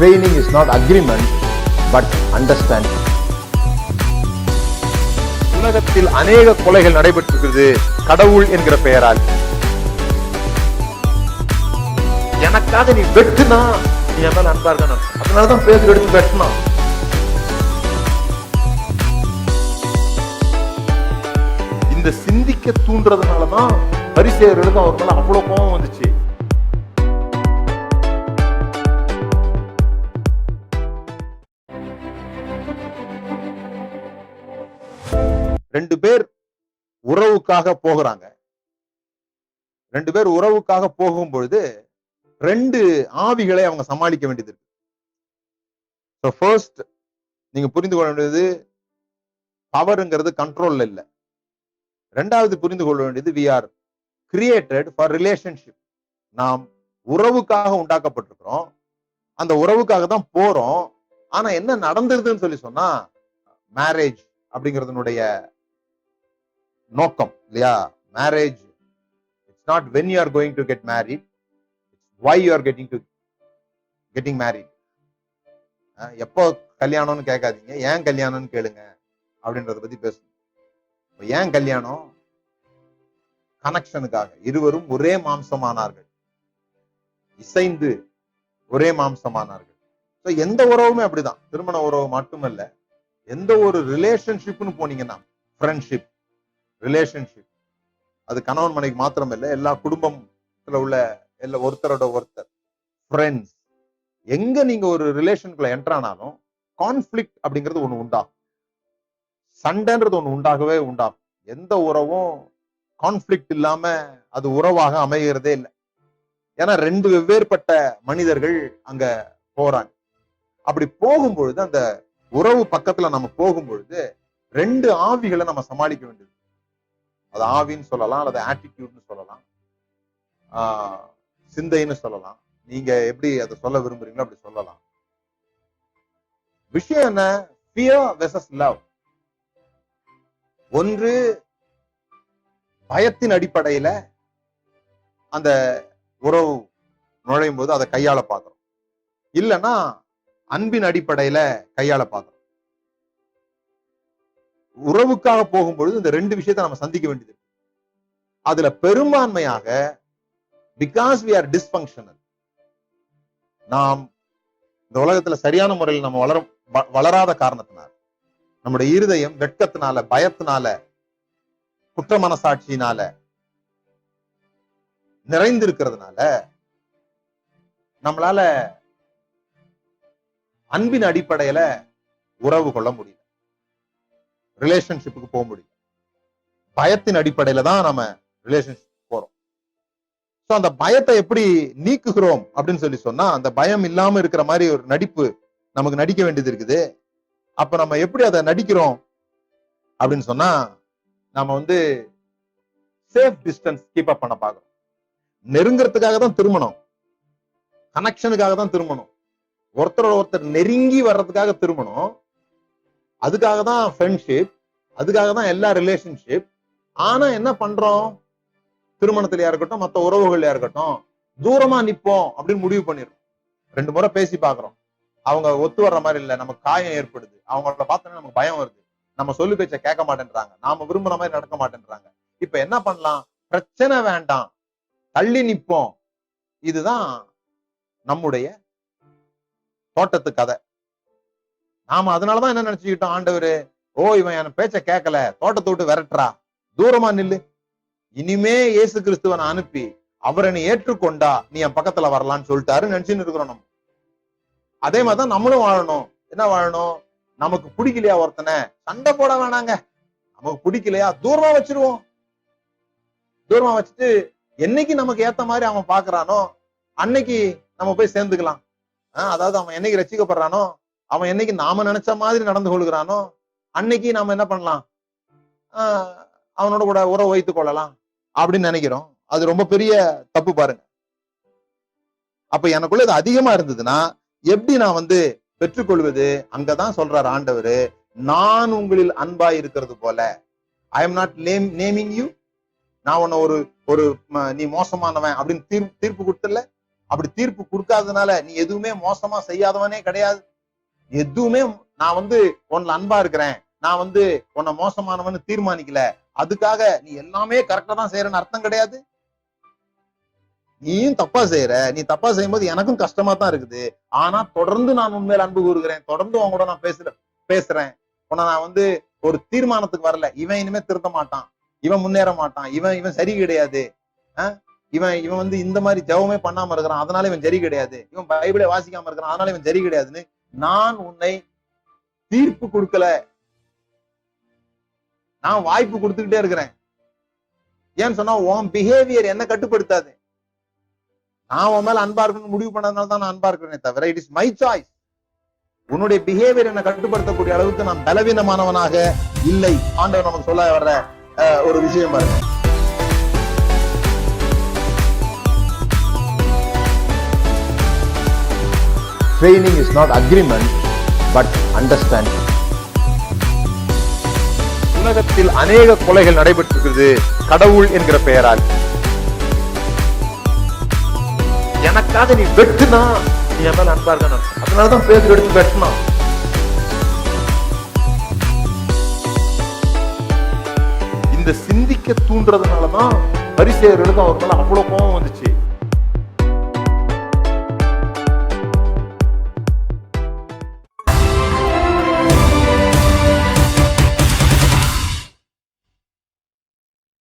Training is not agreement but understanding உலகத்தில் அநேக கொலைகள் நடைபெற்றிருக்கிறது. கடவுள் என்கிற பெயரால். எனக்காக நீ வெட்டுனா நீ என் மேல அன்பா இருக்கணும் அதனாலதான் பேர் எடுத்து வெட்டினா. இந்த சிந்திக்க தூண்டுறதுனாலதான் பரிசெயர்களுக்கு அவர் மேல அவ்வளவு கோபம் வந்துச்சு. ரெண்டு பேர் உறவுக்காக போகிறாங்க. ரெண்டு பேர் உறவுக்காக போகும் பொழுது ரெண்டு ஆவிகளை அவங்க சமாளிக்க வேண்டியது இருக்கு. ஃபர்ஸ்ட் நீங்க புரிந்து கொள்ள வேண்டியது பவருங்கிறது கண்ட்ரோல்ல இல்ல. ரெண்டாவது புரிந்து கொள்ள வேண்டியது we are created for relationship நாம் உறவுக்காக உண்டாக்கப்பட்டிருக்கிறோம். அந்த உறவுக்காக தான் போறோம். ஆனா என்ன நடந்துருதுன்னு சொல்லி சொன்னா மேரேஜ் அப்படிங்கிறதுனுடைய நோக்கம் இல்லையா? Marriage it's not when you are going to get married it's why you are getting to getting married எப்போ கல்யாணம்னு கேட்காதீங்க ஏன் கல்யாணம்னு கேளுங்க அப்படின்றத பத்தி பேசணும் ஏன் கல்யாணம்? கனெக்ஷனுக்காக இருவரும் ஒரே மாம்சமானார்கள். இசைந்து ஒரே மாம்சமானார்கள். ஸோ எந்த உறவுமே அப்படிதான். திருமண உறவு மட்டுமல்ல எந்த ஒரு ரிலேஷன்ஷிப்னு போனீங்கன்னா ஃப்ரெண்ட்ஷிப் ரிலேஷன்ஷிப் அது கணவன் மனைக்கு மாத்திரம் இல்லை எல்லா குடும்பத்தில் உள்ள எல்லா ஒருத்தரோட ஒருத்தர் ஃப்ரெண்ட்ஸ் எங்க நீங்க ஒரு ரிலேஷனுக்குள்ள என்ட்ரானாலும் கான்ஃபிளிக் அப்படிங்கிறது ஒன்று உண்டாகும். சண்டைன்றது ஒன்று உண்டாகவே உண்டாகும். எந்த உறவும் கான்ஃபிளிக்ட் இல்லாம அது உறவாக அமைகிறதே இல்லை. ஏன்னா ரெண்டு வெவ்வேறுபட்ட மனிதர்கள் அங்க போறாங்க. அப்படி போகும்பொழுது அந்த உறவு பக்கத்துல நம்ம போகும்பொழுது ரெண்டு ஆவிகளை நம்ம சமாளிக்க வேண்டியது. அது ஆவின்னு சொல்லலாம் அல்லது ஆட்டிடியூட்னு சொல்லலாம். ஆஹ் சிந்தைன்னு சொல்லலாம். நீங்க எப்படி அதை சொல்ல விரும்புறீங்களோ அப்படி சொல்லலாம். விஷயம் என்ன? ஃபியர் வெசஸ் லவ் ஒன்று பயத்தின் அடிப்படையில அந்த உறவு நுழையும் போது அதை கையாள பார்க்கிறோம். இல்லைன்னா அன்பின் அடிப்படையில கையாள பார்க்கிறோம். உறவுக்காக போகும்பொழுது இந்த ரெண்டு விஷயத்தை நம்ம சந்திக்க வேண்டியது அதுல பெரும்பான்மையாக பிகாஸ் வி ஆர் டிஸ்பங்க்ஷனல் நாம் இந்த உலகத்துல சரியான முறையில் நம்ம வளர வ- வளராத காரணத்தினால நம்முடைய இருதயம் வெட்கத்தினால பயத்தினால குற்ற மனசாட்சியினால நிறைந்திருக்கிறதுனால நம்மளால அன்பின் அடிப்படையில உறவு கொள்ள முடியும். ரிலேஷன்ஷிப்புக்கு போக முடியும். பயத்தின் அடிப்படையில தான் நம்ம ரிலேஷன்ஷிப் போறோம். சோ அந்த பயத்தை எப்படி நீக்குகிறோம் அப்படின்னு சொல்லி சொன்னா அந்த பயம் இல்லாம இருக்கிற மாதிரி ஒரு நடிப்பு நமக்கு நடிக்க வேண்டியது இருக்குது. அப்ப நம்ம எப்படி அதை நடிக்கிறோம் அப்படின்னு சொன்னா நம்ம வந்து சேஃப் டிஸ்டன்ஸ் கீப் அப் பண்ண பாக்குறோம் நெருங்கிறதுக்காக தான் திருமணம் கனெக்ஷனுக்காக தான் திருமணம் ஒருத்தரோட ஒருத்தர் நெருங்கி வர்றதுக்காக திருமணம் அதுக்காக தான் ஃப்ரெண்ட்ஷிப் அதுக்காக தான் எல்லா ரிலேஷன்ஷிப் ஆனா என்ன பண்றோம்? திருமணத்திலயா இருக்கட்டும் மத்த உறவுகள்லயா இருக்கட்டும் தூரமா நிப்போம் அப்படின்னு முடிவு பண்ணிடுறோம். ரெண்டு முறை பேசி பாக்குறோம் அவங்க ஒத்து வர்ற மாதிரி இல்ல நமக்கு காயம் ஏற்படுது. அவங்கள பார்த்தோன்னா நமக்கு பயம் வருது. நம்ம சொல்லு பேச்ச கேட்க மாட்டேன்றாங்க. நாம விரும்புற மாதிரி நடக்க மாட்டேன்றாங்க. இப்ப என்ன பண்ணலாம்? பிரச்சனை வேண்டாம். தள்ளி நிப்போம். இதுதான் நம்முடைய தோட்டத்து கதை. நாம அதனாலதான் என்ன நினைச்சுக்கிட்டோம் ஆண்டவரு ஓ இவன் என் பேச்ச கேட்கல தோட்டத்தை விட்டு விரட்டுறா. தூரமா நில்லு. இனிமே இயேசு கிறிஸ்துவனை அனுப்பி அவரை நீ ஏற்றுக்கொண்டா நீ என் பக்கத்துல வரலான்னு சொல்லிட்டாரு நினைச்சுன்னு இருக்கிறோம் நம்ம. அதே மாதிரிதான் நம்மளும் வாழணும். என்ன வாழணும்? நமக்கு பிடிக்கலையா ஒருத்தனை? சண்டை போட வேணாங்க. நமக்கு பிடிக்கலையா? தூரமா வச்சிருவோம். தூரமா வச்சுட்டு என்னைக்கு நமக்கு ஏத்த மாதிரி அவன் பாக்குறானோ அன்னைக்கு நம்ம போய் சேர்ந்துக்கலாம். ஆஹ் அதாவது அவன் என்னைக்கு ரசிக்கப்படுறானோ அவன் என்னைக்கு நாம நினைச்ச மாதிரி நடந்து கொள்கிறானோ அன்னைக்கு நாம என்ன பண்ணலாம்? ஆஹ் அவனோட கூட உறவு வைத்துக் கொள்ளலாம் அப்படின்னு நினைக்கிறோம். அது ரொம்ப பெரிய தப்பு பாருங்க. அப்ப எனக்குள்ள இது அதிகமா இருந்ததுன்னா எப்படி நான் வந்து பெற்றுக்கொள்வது? அங்கதான் சொல்றாரு ஆண்டவர் நான் உங்களில் அன்பாய் இருக்கிறது போல. I am not name naming you நான் உன்னை ஒரு ஒரு நீ மோசமானவன் அப்படின்னு தீர்ப்பு தீர்ப்பு கொடுத்தல அப்படி தீர்ப்பு கொடுக்காதனால நீ எதுவுமே மோசமா செய்யாதவனே கிடையாது. எதுவுமே நான் வந்து உன்ல அன்பா இருக்கிறேன். நான் வந்து உன்னை மோசமானவன்னு தீர்மானிக்கல. அதுக்காக நீ எல்லாமே கரெக்டா தான் செய்யறன்னு அர்த்தம் கிடையாது. நீயும் தப்பா செய்யற நீ தப்பா செய்யும்போது எனக்கும் கஷ்டமா தான் இருக்குது. ஆனா தொடர்ந்து நான் உண்மையில அன்பு கூறுகிறேன். தொடர்ந்து உன் கூட நான் பேசுற பேசுறேன். உன்னை நான் வந்து ஒரு தீர்மானத்துக்கு வரல. இவன் இனிமே திருத்த மாட்டான். இவன் முன்னேற மாட்டான். இவன் இவன் சரி கிடையாது. இவன் இவன் வந்து இந்த மாதிரி ஜவமே பண்ணாம இருக்கிறான். அதனால இவன் சரி கிடையாது. இவன் பைபிளை வாசிக்காம இருக்கிறான். அதனால இவன் சரி கிடையாதுன்னு நான் உன்னை தீர்ப்பு கொடுக்கல. நான் வாய்ப்பு கொடுத்துக்கிட்டே இருக்கிறேன். ஏன்னு சொன்னா உன் பிஹேவியர் என்ன கட்டுப்படுத்தாது. நான் உன் மேல அன்பா இருக்கணும்னு முடிவு பண்ணதுனால தான் நான் அன்பா இருக்கிறேனே தவிர இட் இஸ் மை சாய்ஸ் உன்னுடைய பிஹேவியர் என்ன கட்டுப்படுத்தக்கூடிய அளவுக்கு நான் பலவீனமானவனாக இல்லை. ஆண்டவர் நமக்கு சொல்ல வர்ற அஹ், ஒரு விஷயம் பாருங்க. Training is not agreement but understanding உலகத்தில் அநேக கொலைகள் நடைபெற்றிருக்கிறது கடவுள் என்கிற பெயரால். எனக்காக நீ வெட்டுனா நீ என் மேல அன்பா இருக்க அதனாலதான் பேர் எடுத்து வெட்டினா. இந்த சிந்திக்க தூண்டுறதுனாலதான் பரிசெயர்களுக்கு அவர் மேல அவ்வளவு